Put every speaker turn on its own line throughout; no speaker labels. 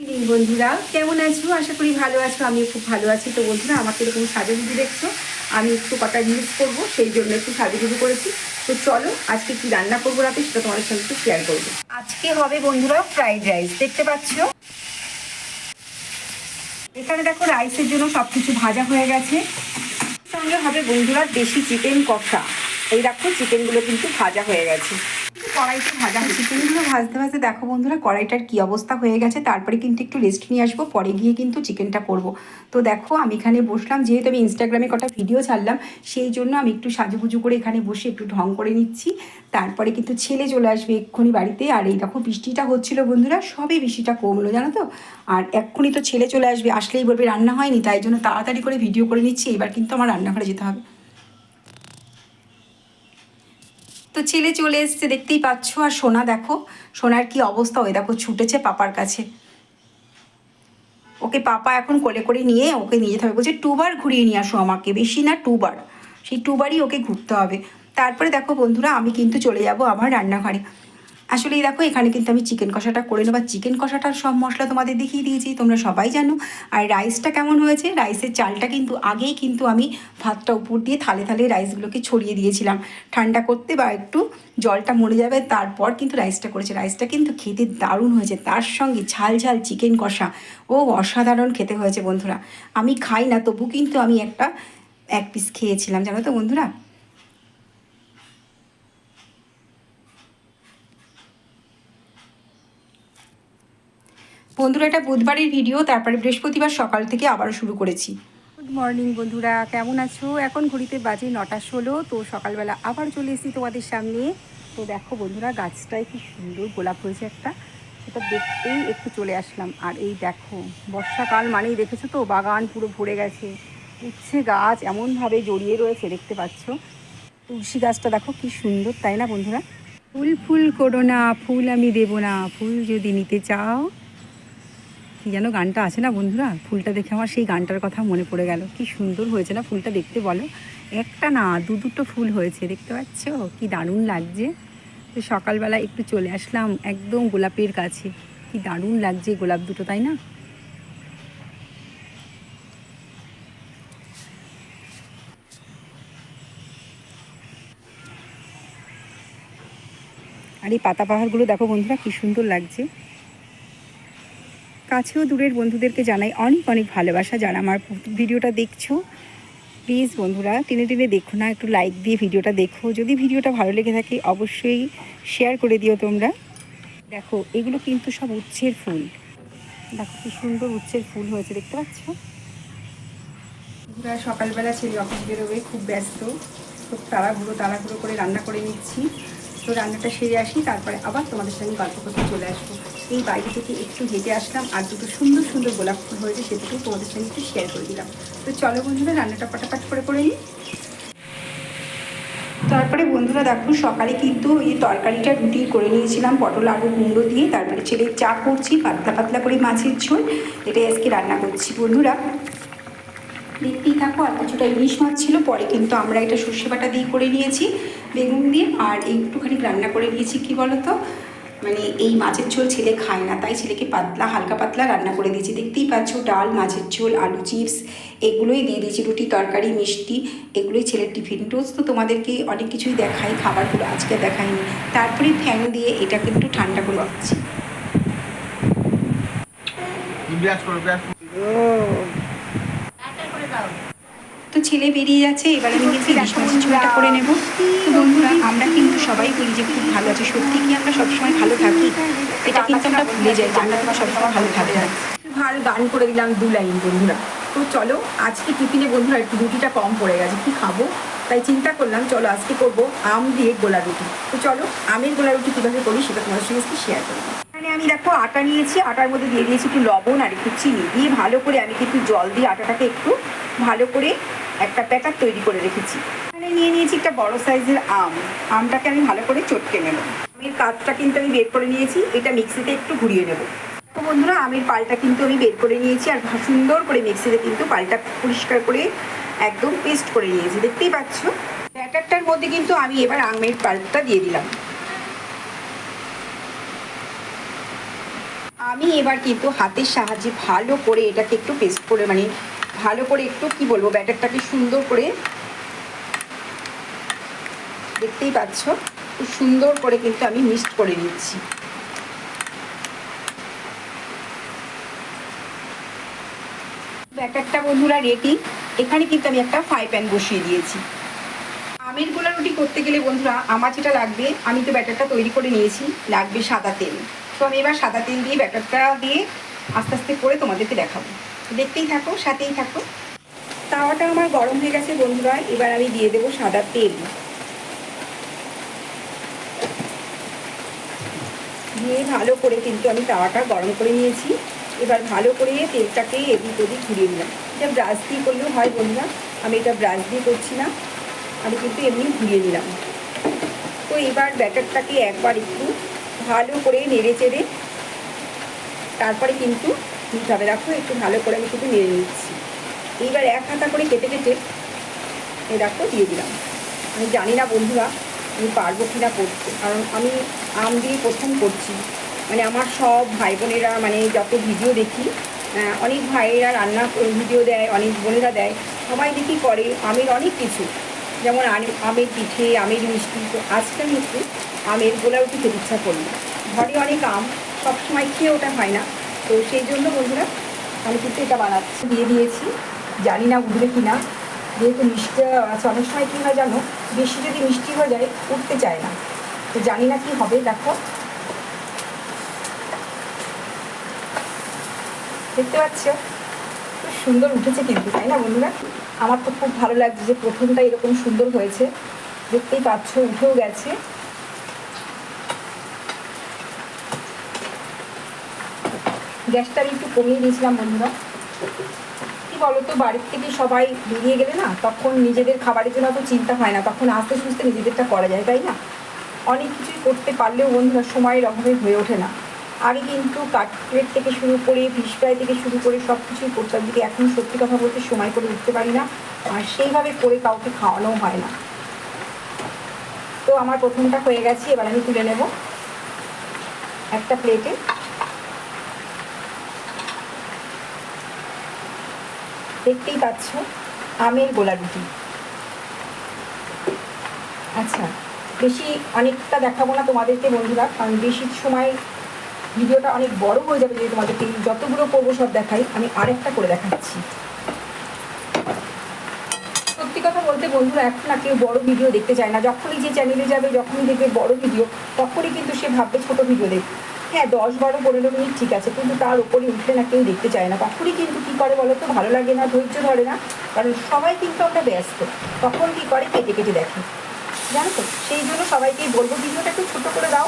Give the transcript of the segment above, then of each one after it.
বন্ধুরা। কেমন আছো? আশা করি ভালো আছো আমি খুব ভালো আছি। তো বন্ধুরা, আমাকে এরকম সাজুগুজু দেখছ, আমি একটু কটা রিলস করব, সেই জন্য একটু সাজুগুজু করেছি। তো চলো, আজকে কি রান্না করব রাতে, সেটা তোমাদের সঙ্গে একটু শেয়ার করব। আজকে হবে বন্ধুরা ফ্রাইড রাইস দেখতে পাচ্ছ? এখানে দেখো রাইসের জন্য সব কিছু ভাজা হয়ে গেছে। সঙ্গে হবে বন্ধুরা দেশি চিকেন কষা। এই দেখো চিকেনগুলো কিন্তু ভাজা হয়ে গেছে। কড়াইতে ভাজা হয়েছে। চিকেনগুলো ভাজতে ভাজতে দেখো বন্ধুরা, কড়াইটার কি অবস্থা হয়ে গেছে, তারপরে কিন্তু একটু রেস্ট নিয়ে আসব, পরে গিয়ে কিন্তু চিকেনটা করব। তো দেখো আমি এখানে বসলাম, যেহেতু আমি ইনস্টাগ্রামে কটা ভিডিও ছাড়লাম, সেই জন্য আমি একটু সাজুগুজু করে এখানে বসে একটু ঢং করে নিচ্ছি। তারপরে কিন্তু ছেলে চলে আসবে এক্ষুনি বাড়িতে, আর এই দেখো বৃষ্টিটা হচ্ছিল বন্ধুরা সবই বৃষ্টিটা কমলো, জানো তো? আর এক্ষুনি তো ছেলে চলে আসবে, আসলেই বলবে রান্না হয়নি, তাই জন্য তাড়াতাড়ি করে ভিডিও করে নিচ্ছি, এবার কিন্তু আমার রান্নাঘরে যেতে হবে। তো ছেলে চলে এসছে, দেখতেই পাচ্ছ। আর সোনা দেখো, সোনার কি অবস্থা? ওই দেখো, ছুটেছে পাপার কাছে। ওকে পাপা এখন কোলে করে নিয়ে ওকে নিয়ে যেতে হবে। বলছে, টুবার ঘুরিয়ে নিয়ে আসো আমাকে, বেশি না টুবার। সেই টুবারই ওকে ঘুরতে হবে। তারপরে দেখো বন্ধুরা, আমি কিন্তু চলে যাব আমার রান্নাঘরে। আসলে দেখো, এখানে কিন্তু আমি চিকেন কষাটা করে নেব। চিকেন কষাটার সব মশলা তোমাদের দেখিয়ে দিয়েছি, তোমরা সবাই জানো। আর রাইসটা কেমন হয়েছে? রাইসের চালটা কিন্তু আগেই কিন্তু আমি ভাতটা উপর দিয়ে থালে থালে রাইসগুলোকে ছড়িয়ে দিয়েছিলাম। ঠান্ডা করতে বা একটু জলটা মরে যাবে, তারপর কিন্তু রাইসটা করেছে। রাইসটা কিন্তু খেতে দারুণ হয়েছে। তার সঙ্গে ঝাল ঝাল চিকেন কষা। ও অসাধারণ খেতে হয়েছে বন্ধুরা। আমি খাই না, তবু কিন্তু আমি একটা এক পিস খেয়েছিলাম, জানো তো বন্ধুরা? বন্ধুরা এটা বুধবারের ভিডিও তারপরে বৃহস্পতিবার সকাল থেকে আবারও শুরু করেছি। গুড মর্নিং বন্ধুরা কেমন আছো? এখন ঘড়িতে বাজে নটা ষোলো তো সকালবেলা আবার চলে এসেছি তোমাদের সামনে। তো দেখো বন্ধুরা গাছটায় কি সুন্দর গোলাপ হয়েছে একটা সেটা দেখতেই একটু চলে আসলাম। আর এই দেখো বর্ষাকাল মানেই দেখেছ তো বাগান পুরো ভরে গেছে। উচ্ছে গাছ এমনভাবে জড়িয়ে রয়েছে দেখতে পাচ্ছ। তুলসী গাছটা দেখো কি সুন্দর তাই না বন্ধুরা? ফুল ফুল করো না ফুল আমি দেবো না ফুল যদি নিতে চাও। কি যেন গানটা আছে না বন্ধুরা? ফুলটা দেখে আমার সেই গানটার কথা মনে পড়ে গেল। কি সুন্দর হয়েছে না ফুলটা দেখতে বলো? একটা না, দু দুটো ফুল হয়েছে, দেখতে পাচ্ছ? কি দারুণ লাগছে। তো সকালবেলা একটু চলে আসলাম একদম গোলাপের কাছে। কি দারুণ লাগছে গোলাপ দুটো, তাই না? আর এই পাতা পাহাড়গুলো দেখো বন্ধুরা, কি সুন্দর লাগছে। কাছেও দূরের বন্ধুদেরকে জানাই অনেক অনেক ভালোবাসা। যারা আমার ভিডিওটা দেখছ প্লিজ বন্ধুরা, টেনে টেনে দেখো না, একটু লাইক দিয়ে ভিডিওটা দেখো। যদি ভিডিওটা ভালো লেগে থাকে, অবশ্যই শেয়ার করে দিও তোমরা। দেখো, এগুলো কিন্তু সব উচ্ছের ফুল। দেখো, কি সুন্দর উচ্ছের ফুল হয়েছে, দেখতে পাচ্ছ? বন্ধুরা, সকালবেলা ছেলে অফিস বেরোবে, খুব ব্যস্ত। খুব তাড়াহুড়ো তাড়াহুড়ো করে রান্না করে নিচ্ছি। তো রান্নাটা সেরে আসি, তারপরে আবার তোমাদের সঙ্গে গল্প করতে চলে আসব। এই বাইরে থেকে একটু হেঁটে আসলাম, আর দুটো সুন্দর সুন্দর গোলাপ ফুল হয়েছে সেটুকু তোমাদের সঙ্গে একটু শেয়ার করে দিলাম। তো চলো বন্ধুরা, রান্নাটা ফটাফট করে করে নিই। তারপরে বন্ধুরা দেখো, সকালে কিন্তু এই তরকারিটা রুটি করে নিয়েছিলাম, পটল আলু কুমড়ো দিয়ে। তারপরে ছেলে চা করছি, পাতলা পাতলা করে মাছের ঝোল। এটাই আজকে রান্না করছি বন্ধুরা। দেখতেই থাকো, আর কিছুটা ইলিশ মাছ ছিল, পরে কিন্তু আমরা এটা সর্ষে বাটা দিয়ে করে নিয়েছি। বেগুন দিয়ে আর একটুখানি রান্না করে নিয়েছি কি বলতো? মানে এই মাছের ঝোল ছেলে খায় না তাই ছেলেকে পাতলা হালকা পাতলা রান্না করে দিয়েছি। দেখতেই পাচ্ছ ডাল মাছের ঝোল আলু চিপস এগুলোই দিয়ে দিয়েছি রুটি তরকারি মিষ্টি এগুলোই ছেলের টিফিন। টোস্ট তো তোমাদেরকে অনেক কিছুই দেখাই খাবারগুলো আজকে দেখাইনি। তারপরে ফ্যান দিয়ে এটাকে একটু ঠান্ডা করে দিচ্ছি তো ছেলে বেরিয়ে যাচ্ছে এবার আমি কিন্তু করে নেব। তো সবাই যে খুব ভালো আছে। সত্যি কি আমরা সবসময় ভালো থাকি? এটা কিন্তু আমরা ভুলে যাই যে আমরা কিন্তু সবসময় ভালো থাকি। না ভালো গান করে দিলাম দু লাইন, বন্ধুরা। তো চলো, আজকে টিফিনে বন্ধুরা একটু রুটিটা কম পড়ে গেছে। কি খাব? তাই চিন্তা করলাম, চলো আজকে করব আম দিয়ে গোলা রুটি। তো চলো, আমের গোলা রুটি কীভাবে করি সেটা তোমাদের সঙ্গে আজকে শেয়ার করব। এখানে আমি দেখো আটা নিয়েছি, আটার মধ্যে দিয়ে দিয়েছি একটু লবণ আর একটু চিনি। দিয়ে ভালো করে আমি কিন্তু জল দিয়ে আটাটাকে একটু ভালো করে একটা প্যাকার তৈরি করে রেখেছি। এখানে নিয়ে নিয়েছি একটা বড় সাইজের আম। আমটাকে আমি ভালো করে চটকে নেব। আমের কাঠটা কিন্তু আমি বের করে নিয়েছি, এটা মিক্সিতে একটু ঘুরিয়ে নেব। তো বন্ধুরা, আমের পালটা কিন্তু আমি বের করে নিয়েছি আর সুন্দর করে মিক্সিতে কিন্তু পালটা পরিষ্কার করে একদম পেস্ট করে নিয়েছি। দেখতেই পাচ্ছ? ব্যাটারটার মধ্যে কিন্তু আমি এবার আমের পালটা দিয়ে দিলাম। আমি এবার কিন্তু হাতের সাহায্যে ভালো করে এটাকে একটু পেস্ট করে মানে ভালো করে একটু, কি বলব, ব্যাটারটাকে সুন্দর করে দেখতেই পাচ্ছ, খুব সুন্দর করে কিন্তু আমি মিক্সড করে নিচ্ছি। ব্যাটারটা বন্ধুরা রেডি এখানে কিন্তু আমি একটা ফ্রাই প্যান বসিয়ে দিয়েছি। আমের গোলা রুটি করতে গেলে বন্ধুরা, আমার যেটা লাগবে, আমি তো ব্যাটারটা তৈরি করে নিয়েছি, লাগবে সাদা তেল। তো আমি এবার সাদা তেল দিয়ে ব্যাটারটা দিয়ে আস্তে আস্তে করে তোমাদেরকে দেখাবো। দেখতেই থাকো, সাথেই থাকো। তাওয়াটা আমার গরম হয়ে গেছে বন্ধুরা, এবার আমি দিয়ে দেবো সাদা তেল। দিয়ে ভালো করে কিন্তু আমি তাওয়াটা গরম করে নিয়েছি। এবার ভালো করে তেলটাকে এদিক ওদিক ঘুরিয়ে নিলাম। এটা ব্রাশ দিয়ে করলেও হয় বন্ধুরা, আমি এটা ব্রাশ দিয়ে করছি না। আমি কিন্তু এমনি ঘুরিয়ে নিলাম। তো এবার ব্যাটারটাকে একবার একটু ভালো করে নেড়ে চেড়ে তারপরে কিন্তু নিতে হবে। দেখো একটু ভালো করে আমি কিন্তু নেড়ে নিচ্ছি। এইবার এক হাতা করে কেটে কেটে এ দেখো দিয়ে দিলাম। আমি জানি না বন্ধুরা আমি পারব কি না করতে। কারণ আমি আম দিয়ে প্রথম করছি। মানে আমার সব ভাই বোনেরা মানে যত ভিডিও দেখি অনেক ভাইয়েরা রান্না ভিডিও দেয়, অনেক বোনেরা দেয়, সবাই দেখি করে আমের অনেক কিছু। যেমন আমের পিঠে, আমের মিষ্টি, তো আজকে আমি একটু আমের গোলা রুটি খেতে ইচ্ছা করল ঘরে অনেক আম, সবসময় খেয়ে ওটা হয় না। তো সেই জন্য বন্ধুরা, আমি কিন্তু এটা বানাচ্ছি। দিয়ে দিয়েছি, জানি না উঠবে কি না যেহেতু মিষ্টি আছে অনেক সময় কী হয় জানো? বেশি যদি মিষ্টি হয়ে যায়, উঠতে চায় না। তো জানি না কি হবে, দেখো। দেখতে পাচ্ছ? খুব সুন্দর উঠেছে কিন্তু, তাই না বন্ধুরা? আমার তো খুব ভালো লাগছে যে প্রথমটা এরকম সুন্দর হয়েছে। দেখতেই পাচ্ছ, উঠেও গেছে। গ্যাসটা আমি একটু কমিয়ে দিয়েছিলাম, বন্ধুরা। কি বলতো, বাড়ির থেকে সবাই বেরিয়ে গেলে না, তখন নিজেদের খাবারের জন্য অত চিন্তা হয় না, তখন আস্তে সুস্তে নিজেদেরটা করা যায়, তাই না? অনেক কিছুই করতে পারলেও বন্ধুরা সময়ের অভাবে হয়ে ওঠে না। আগে কিন্তু কাটলেট থেকে শুরু করে ফিশ ফ্রাই থেকে শুরু করে সব কিছুই করতাম দিকে এখন সত্যি কথা বলতে সময় করে উঠতে পারি না, আর সেইভাবে করে কাউকে খাওয়ানোও হয় না। তো আমার প্রথমটা হয়ে গেছে, এবার আমি তুলে নেব। একটা প্লেটে দেখতেই পাচ্ছ, আমের গোলা রুটি আচ্ছা বেশি অনেকটা দেখাবো না তোমাদেরকে বন্ধুরা, কারণ বেশি সময় ভিডিওটা অনেক বড় হয়ে যাবে যদি তোমাদেরকে যতগুলো করব সব দেখাই, আমি আরেকটা করে দেখাচ্ছি। সত্যি কথা বলতে বন্ধুরা, এখন না কেউ বড় ভিডিও দেখতে চায় না। যখনই যে চ্যানেলে যাবে, যখনই দেখবে বড় ভিডিও, তখনই কিন্তু সে ভাববে ছোট ভিডিও দেখবে। হ্যাঁ দশ বারো পনেরো মিনিট ঠিক আছে, কিন্তু তার উপরে উঠলে না কেউ দেখতে চায় না। তখনই কিন্তু কী করে বলো তো ভালো লাগে না, ধৈর্য ধরে না। কারণ সবাই কিন্তু আমরা ব্যস্ত। তখন কী করে? কেটে কেটে দেখে। জানো তো? সেই জন্য সবাইকেই বলব, ভিডিওটা একটু ছোটো করে দাও।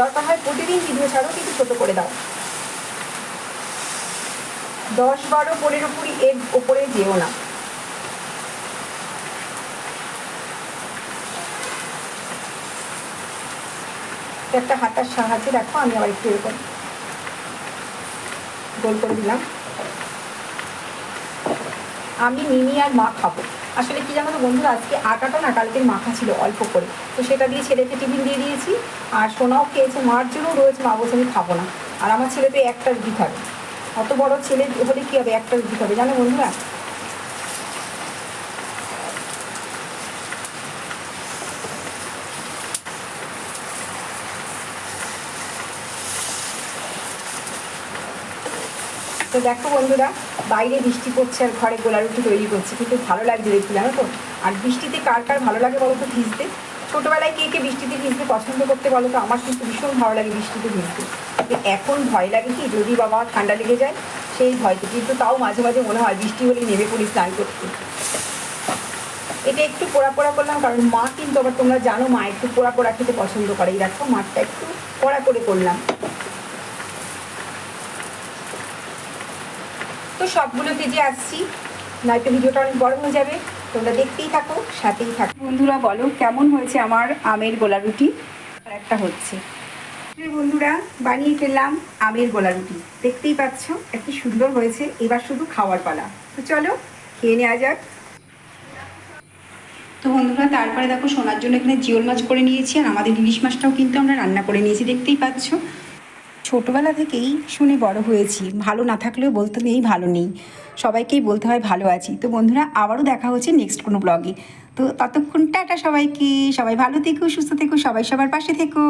দরকার হয় প্রতিদিন ভিডিও ছাড়ো কিন্তু ছোটো করে দাও। দশ বারো পনেরো কুড়ি এর ওপরে যেও না। তো একটা হাতার সাহায্যে দেখো, আমি আবার একটু এরকম গোল করে দিলাম। আমি মিমি আর মা খাব। আসলে কি জানো তো বন্ধুরা, আজকে আটাটা না কালকের মাখা ছিল অল্প করে। তো সেটা দিয়ে ছেলেকে টিফিন দিয়ে দিয়েছি, আর সোনাও খেয়েছে, মার জন্য রয়েছে, মা বলছে আমি খাব না। আর আমার ছেলে তো একটা রুটি খাবে অত বড় ছেলে হলে কী হবে একটা রুটি খাবে জানো বন্ধুরা তো দেখো বন্ধুরা, বাইরে বৃষ্টি পড়ছে আর ঘরে গোলা রুটি তৈরি করছে। কিন্তু ভালো লাগছে দেখতে, জানো তো? আর বৃষ্টিতে কার কার ভালো লাগে বলো তো ভিজতে? ছোটোবেলায় কে কে বৃষ্টিতে ভিজতে পছন্দ করতে বলো তো? আমার কিন্তু ভীষণ ভালো লাগে বৃষ্টিতে ভিজতে। এখন ভয় লাগে কি, যদি বাবা ঠান্ডা লেগে যায়, সেই ভয়তে কিন্তু তাও মাঝে মাঝে মনে হয় বৃষ্টি হলে নেমে পড়ি স্নান করতে। এটা একটু পোড়া পোড়া করলাম কারণ মা কিন্তু আবার তোমরা জানো মা একটু পোড়া পোড়া খেতে পছন্দ করে। এই দেখো মাঠটা একটু পোড়া করে করলাম। তো সবগুলো ভেজে আসছি। নয়তো ভিডিওটা অনেক বড় হয়ে যাবে। তোমরা দেখতেই থাকো, সাথেই থাকো। বন্ধুরা, বলো, কেমন হয়েছে আমার আমের গোলা রুটি? আর একটা হচ্ছে। বন্ধুরা, বানিয়ে ফেললাম আমের গোলা রুটি। দেখতেই পাচ্ছ, এত সুন্দর হয়েছে। এবার শুধু খাওয়ার পালা। তো চলো, খেয়ে নেওয়া যাক। তো বন্ধুরা, তারপরে দেখো, সোনার জন্য এখানে জিওল মাছ করে নিয়েছি। আর আমাদের ইলিশ মাছটাও কিন্তু আমরা রান্না করে নিয়েছি। দেখতেই পাচ্ছ। ছোটোবেলা থেকেই শুনে বড় হয়েছি। ভালো না থাকলেও বলতে নেই ভালো নেই। সবাইকেই বলতে হয় ভালো আছি। তো বন্ধুরা, আবারও দেখা হচ্ছে নেক্সট কোনো ব্লগে তো ততক্ষণ টাটা সবাইকে। সবাই ভালো থেকো, সুস্থ থেকো, সবাই সবার পাশে থেকো।